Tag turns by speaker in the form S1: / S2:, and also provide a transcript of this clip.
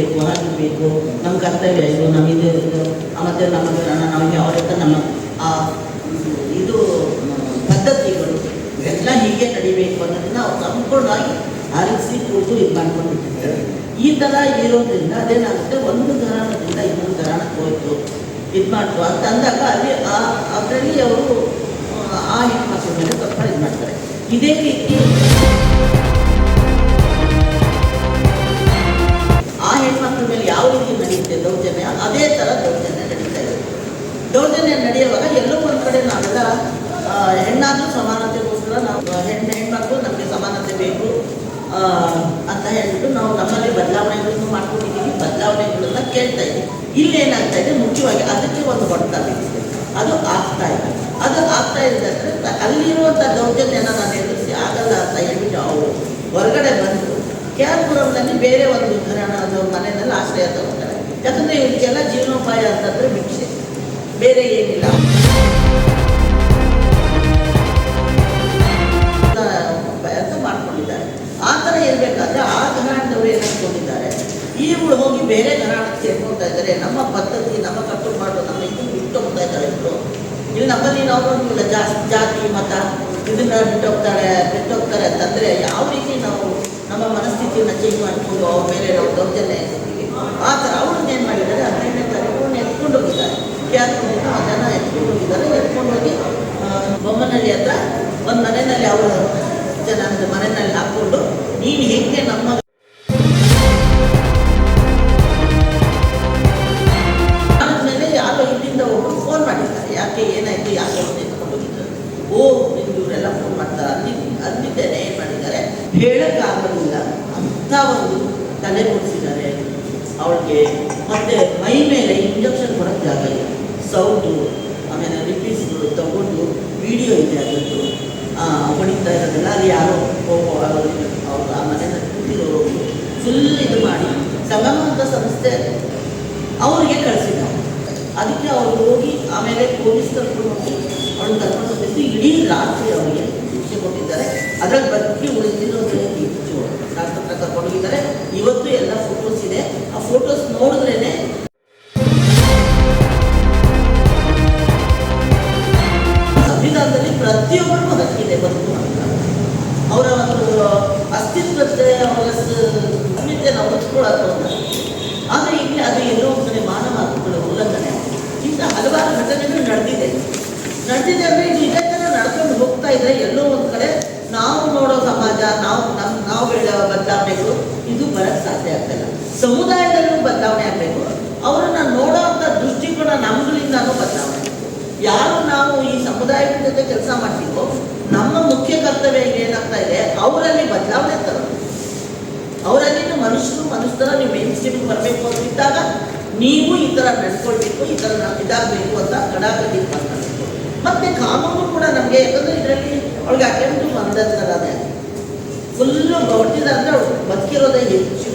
S1: ಹೀಗಿರಬೇಕು ಬೇಕು ನಮ್ಮ ಕರ್ತವ್ಯ ಇದು ನಮ್ಮ ಇದು ಇದು. ಮತ್ತು ನಮ್ಮ ನಮಗೆ ಯಾವ ರೀತಿ ನಮ್ಮ ಆ, ಇದು ಪದ್ಧತಿಗಳು ಎಲ್ಲ ಹೀಗೆ ನಡಿಬೇಕು ಅನ್ನೋದನ್ನ ಅವ್ರು ಸಂಪೂರ್ಣವಾಗಿ ಆರಿಸಿ ಕೂತು ಇದು ಮಾಡ್ಕೊಂಡಿದ್ದಾರೆ ಈ ಥರ ಇರೋದ್ರಿಂದ ಅದೇನಾಗುತ್ತೆ? ಒಂದು ಘರಾಣದಿಂದ ಇನ್ನೊಂದು ಘರಾಣಕ್ಕೆ ಹೋಯಿತು. ಇದು ಮಾಡ್ತು ಅಂತ ಅಂದಾಗ ಅಲ್ಲಿ ಆ ಅದರಲ್ಲಿ ಅವರು ಆ ಹೆಣ್ಮಕ್ಳ ಮೇಲೆ ಸ್ವಲ್ಪ ಇದು ಮಾಡ್ತಾರೆ. ಇದೇ ರೀತಿ ದೌರ್ಜನ್ಯ ನಡೆಯುವಾಗ ಎಲ್ಲೋ ಒಂದು ಕಡೆ ನಾವೆಲ್ಲ ಹೆಣ್ಣಾದರೂ ಸಮಾನತೆಗೋಸ್ಕರ ನಾವು ಹೆಣ್ಣು ಹೆಣ್ಮಕ್ಳು ನಮಗೆ ಸಮಾನತೆ ಬೇಕು ಅಂತ ಹೇಳ್ಬಿಟ್ಟು ನಾವು ನಮ್ಮಲ್ಲಿ ಬದಲಾವಣೆಗಳನ್ನು ಮಾಡ್ಕೊಂಡಿದ್ದೀವಿ ಬದಲಾವಣೆಗಳನ್ನ ಕೇಳ್ತಾ ಇದ್ದೀವಿ. ಇಲ್ಲಿ ಏನಾಗ್ತಾ ಇದೆ? ಮುಖ್ಯವಾಗಿ ಅದಕ್ಕೆ ಒಂದು ಹೊಡೆತ ಅದು ಆಗ್ತಾ ಇದೆ. ಅದು ಆಗ್ತಾ ಇದೆ ಅಂದರೆ ಅಲ್ಲಿರುವಂಥ ದೌರ್ಜನ್ಯನ ನಾನು ಎದುರಿಸಿ ಆಗಲ್ಲ ಅಂತ ಹೇಳ್ಬಿಟ್ಟು ಅವರು ಹೊರಗಡೆ ಬಂದು ಕೆ ಆರ್ ಪುರಂನಲ್ಲಿ ಬೇರೆ ಒಂದು ಘರಾಣದ ಮನೆಯಲ್ಲಿ ಆಶ್ರಯ ತಗೋತಾರೆ. ಯಾಕಂದರೆ ಇವರಿಗೆಲ್ಲ ಜೀವನೋಪಾಯ ಅಂತಂದರೆ ಭಿಕ್ಷೆ. ಬೇರೆ ಏನಿಲ್ಲ. ಪ್ರಯತ್ನ ಮಾಡ್ಕೊಂಡಿದ್ದಾರೆ. ಆ ಥರ ಇರಬೇಕಾದ್ರೆ ಆ ಘರಾಣದವರು ಏನು ಅನ್ಕೊಂಡಿದ್ದಾರೆ ಇವಳು ಹೋಗಿ ಬೇರೆ ಘರಾಣಕ್ಕೆ ಸೇರ್ಕೊಳ್ತಾ ಇದ್ದಾರೆ. ನಮ್ಮ ಪದ್ಧತಿ, ನಮ್ಮ ಕಟ್ಟುಪಾಡು ನಮ್ಮ ಇದು ಬಿಟ್ಟು ಹೋಗ್ತಾ ಇದ್ದಾರೆ ಇವರು. ಇಲ್ಲಿ ನಮ್ಮಲ್ಲಿ ನಾವು ಜಾಸ್ತಿ ಜಾತಿ, ಮತ ಇದನ್ನ ಬಿಟ್ಟೋಗ್ತಾರೆ ಬಿಟ್ಟೋಗ್ತಾರೆ ಅಂತಂದರೆ ಯಾವ ರೀತಿ ನಾವು ನಮ್ಮ ಮನಸ್ಥಿತಿಯನ್ನು ಚೇಂಜ್ ಮಾಡಿಕೊಂಡು ಅವ್ರ ಮೇಲೆ ನಾವು ದೌರ್ಜನ್ಯ ಎಸೀತೀವಿ. ಆ ಥರ ಅವ್ರನ್ನ ಏನು ಮಾಡಿದ್ದಾರೆ ಎತ್ಕೊಂಡು ಹೋಗಿದ್ದಾರೆ ಆ ಅದನ್ನು ಎತ್ಕೊಂಡು ಹೋಗಿದ್ದಾರೆ ಎತ್ಕೊಂಡು ಹೋಗಿ ಬೊಮ್ಮನಹಳ್ಳಿ ಹತ್ರ ಒಂದು ಮನೆಯಲ್ಲಿ ಅವರು ಜನ ಮನೆಯಲ್ಲಿ ಹಾಕ್ಕೊಂಡು ನೀನು ಹೇಗೆ ನಮ್ಮ ಏನಾಯ್ತು ಯಾಕೆ ಹೋಗಿದ್ದಾರೆ ಓ ಇವರೆಲ್ಲ ಫೋನ್ ಮಾಡ್ತಾರೆ ಅಲ್ಲಿ ಅಂದಿದ್ದೇನೆ ಏನು ಮಾಡಿದ್ದಾರೆ ಹೇಳೋಕ್ಕಾಗಲಿಲ್ಲ ಅಂತ ಒಂದು ತಲೆ ಮುಡಿಸಿದ್ದಾರೆ ಅವಳಿಗೆ ಮತ್ತೆ ಮೈ ಮೇಲೆ ಇಂಜೆಕ್ಷನ್ ಇಲ್ಲ ಸೌಟು ಆಮೇಲೆ ರಿಪೀಸ್ಗಳು ತಗೊಂಡು ವಿಡಿಯೋ ಇದೆ ಅದರದ್ದು ಹೊಡಿತಾ ಇರೋದೆಲ್ಲ ಅದು ಯಾರೋ ಅವರು ಆ ಮನೆಯಲ್ಲಿ ಕೂತಿರೋರು ಫುಲ್ ಇದು ಮಾಡಿ ಸಂಗಮ ಅಂತ ಸಂಸ್ಥೆ ಅವ್ರಿಗೆ ಕಳಿಸಿದ್ದಾರೆ ಅದಕ್ಕೆ ಅವ್ರು ಹೋಗಿ ಆಮೇಲೆ ಪೊಲೀಸ್ ಕರ್ಕೊಂಡು ಹೋಗಿ, ಅವ್ರನ್ನ ಕರ್ಕೊಂಡು ಹೋಗಿದ್ದು ಇಡೀ ರಾತ್ರಿ ಅವರಿಗೆ ಶಿಕ್ಷೆ ಕೊಟ್ಟಿದ್ದಾರೆ. ಅದ್ರಲ್ಲಿ ಬದುಕಿ ಉಳಿದಿರೋದು ಹೆಚ್ಚು? ಡಾಕ್ಟರ್ ಕರ್ಕೊಂಡೋಗಿದ್ದಾರೆ ಕರ್ಕೊಂಡು ಇವತ್ತು ಎಲ್ಲ ಫೋಟೋಸ್ ಇದೆ. ಆ ಫೋಟೋಸ್ ನೋಡಿದ್ರೇನೆ ನಾವು ಅಂತ ಆದರೆ ಇಲ್ಲಿ ಅದು ಎಲ್ಲೋ ಒಂದು ಕಡೆ ಮಾನವ ಹಕ್ಕುಗಳ ಉಲ್ಲಂಘನೆ ಇಂಥ ಹಲವಾರು ಘಟನೆಗಳು ನಡೆದಿದೆ. ನಡೆದಿದೆ ಅಂದರೆ ಇದು ಇದೇ ಥರ ನಡ್ಕೊಂಡು ಹೋಗ್ತಾ ಇದ್ರೆ ಎಲ್ಲೋ ಒಂದು ಕಡೆ ನಾವು ನೋಡೋ ಸಮಾಜ, ನಾವು ನಮ್ಮ ನಾವು ಹೇಳೋ ಬದಲಾವಣೆಗಳು ಇದು ಬರಕ್ಕೆ ಸಾಧ್ಯ ಆಗ್ತಿಲ್ಲ ಸಮುದಾಯದಲ್ಲೂ ಬದಲಾವಣೆ ಆಗಬೇಕು. ಅವರನ್ನ ನೋಡೋ ಅಂಥ ದೃಷ್ಟಿಕೋನ ನಮ್ಗಳಿಂದನೂ ಬದಲಾವಣೆ ಯಾರು ನಾವು ಈ ಸಮುದಾಯದ ಜೊತೆ ಕೆಲಸ ಮಾಡ್ತೀವೋ, ನಮ್ಮ ಮುಖ್ಯ ಕರ್ತವ್ಯ ಏನಾಗ್ತಾ ಇದೆ, ಅವರಲ್ಲಿ ಬದಲಾವಣೆ ತರೋದು. ಅವರಲ್ಲಿನ ಮನುಷ್ಯರು ಮನುಷ್ಯರ ನೀವು ಮೇನ್ ಸ್ಟ್ರೀಮ್ಗೆ ಬರಬೇಕು ಅಂತಿದ್ದಾಗ ನೀವು ಈ ಥರ ನಡ್ಕೊಳ್ಬೇಕು ಈ ಥರ ಇದಾಗಬೇಕು ಅಂತ ಗಡಾಗಲಿ ಮಾತಾಡಬೇಕು ಮತ್ತೆ ಕಾನೂನು ಕೂಡ ನಮಗೆ ಯಾಕಂದ್ರೆ ಇದರಲ್ಲಿ ಅವಳಿಗೆ ಅಟೆಂಪ್ಟು ಬಂದ ಥರನೇ ಫುಲ್ಲು ಹೊಟ್ಟಿದ ಅಂದರೆ ಅವಳು ಬದುಕಿರೋದೇ ಹೆಚ್ಚು.